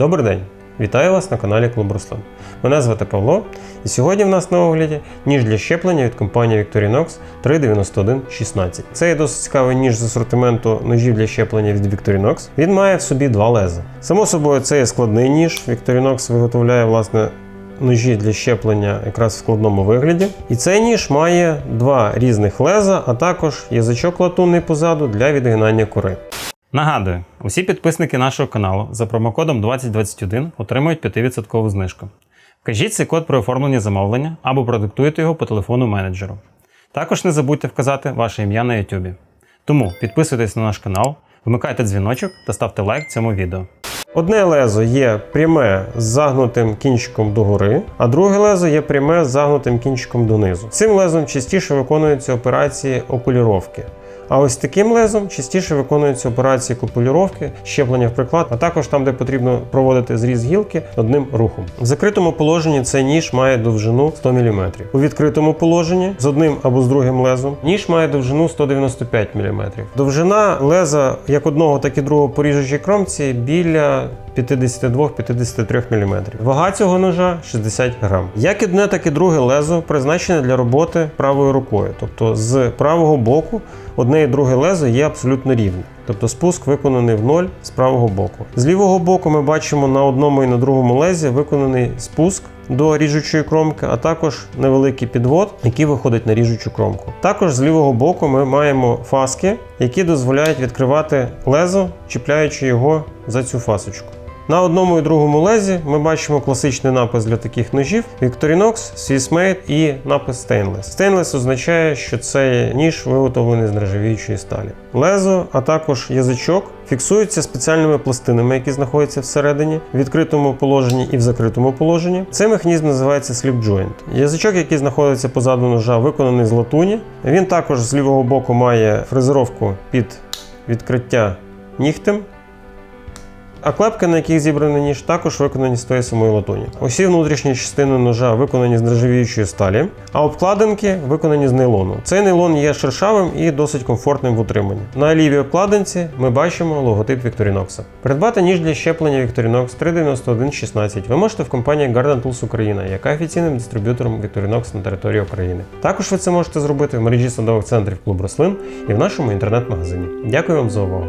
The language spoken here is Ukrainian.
Добрий день! Вітаю вас на каналі Клуб Руслан. Мене звати Павло, і сьогодні в нас на огляді ніж для щеплення від компанії Victorinox 39116. Це є досить цікавий ніж з асортименту ножів для щеплення від Victorinox. Він має в собі два леза. Само собою, це є складний ніж. Victorinox виготовляє власне. Ножі для щеплення якраз в складному вигляді. І цей ніж має два різних леза, а також язичок латунний позаду для відгинання кори. Нагадую, усі підписники нашого каналу за промокодом 2021 отримують 5% знижку. Вкажіть цей код при оформленні замовлення або продиктуйте його по телефону менеджеру. Також не забудьте вказати ваше ім'я на YouTube. Тому підписуйтесь на наш канал, вмикайте дзвіночок та ставте лайк цьому відео. Одне лезо є пряме з загнутим кінчиком догори, а друге лезо є пряме з загнутим кінчиком донизу. Цим лезом частіше виконуються операції окуліровки. А ось таким лезом частіше виконуються операції купулюровки, щеплення в приклад, а також там, де потрібно проводити зріз гілки одним рухом. В закритому положенні цей ніж має довжину 100 мм. У відкритому положенні з одним або з другим лезом ніж має довжину 195 мм. Довжина леза як одного, так і другого поріжучій кромці біля 52-53 мм. Вага цього ножа 60 грам. Як одне, так і друге лезо призначене для роботи правою рукою. Тобто з правого боку одне і друге лезо є абсолютно рівне. Тобто спуск виконаний в ноль з правого боку. З лівого боку ми бачимо на одному і на другому лезі виконаний спуск до ріжучої кромки, а також невеликий підвод, який виходить на ріжучу кромку. Також з лівого боку ми маємо фаски, які дозволяють відкривати лезо, чіпляючи його за цю фасочку. На одному і другому лезі ми бачимо класичний напис для таких ножів Victorinox, Swissmade і напис Stainless. Stainless означає, що це ніж виготовлений з нержавіючої сталі. Лезо, а також язичок фіксуються спеціальними пластинами, які знаходяться всередині, в відкритому положенні і в закритому положенні. Цей механізм називається slip joint. Язичок, який знаходиться позаду ножа, виконаний з латуні. Він також з лівого боку має фрезеровку під відкриття нігтем. А клепки, на яких зібраний ніж, також виконані з тої самої латуні. Усі внутрішні частини ножа виконані з нержавіючої сталі, а обкладинки виконані з нейлону. Цей нейлон є шершавим і досить комфортним в утриманні. На лівій обкладинці ми бачимо логотип Victorinox. Придбати ніж для щеплення Victorinox 39116 ви можете в компанії Garden Tools Україна, яка офіційним дистриб'ютором Victorinox на території України. Також ви це можете зробити в мережі садових центрів клуб рослин і в нашому інтернет-магазині. Дякую вам за увагу!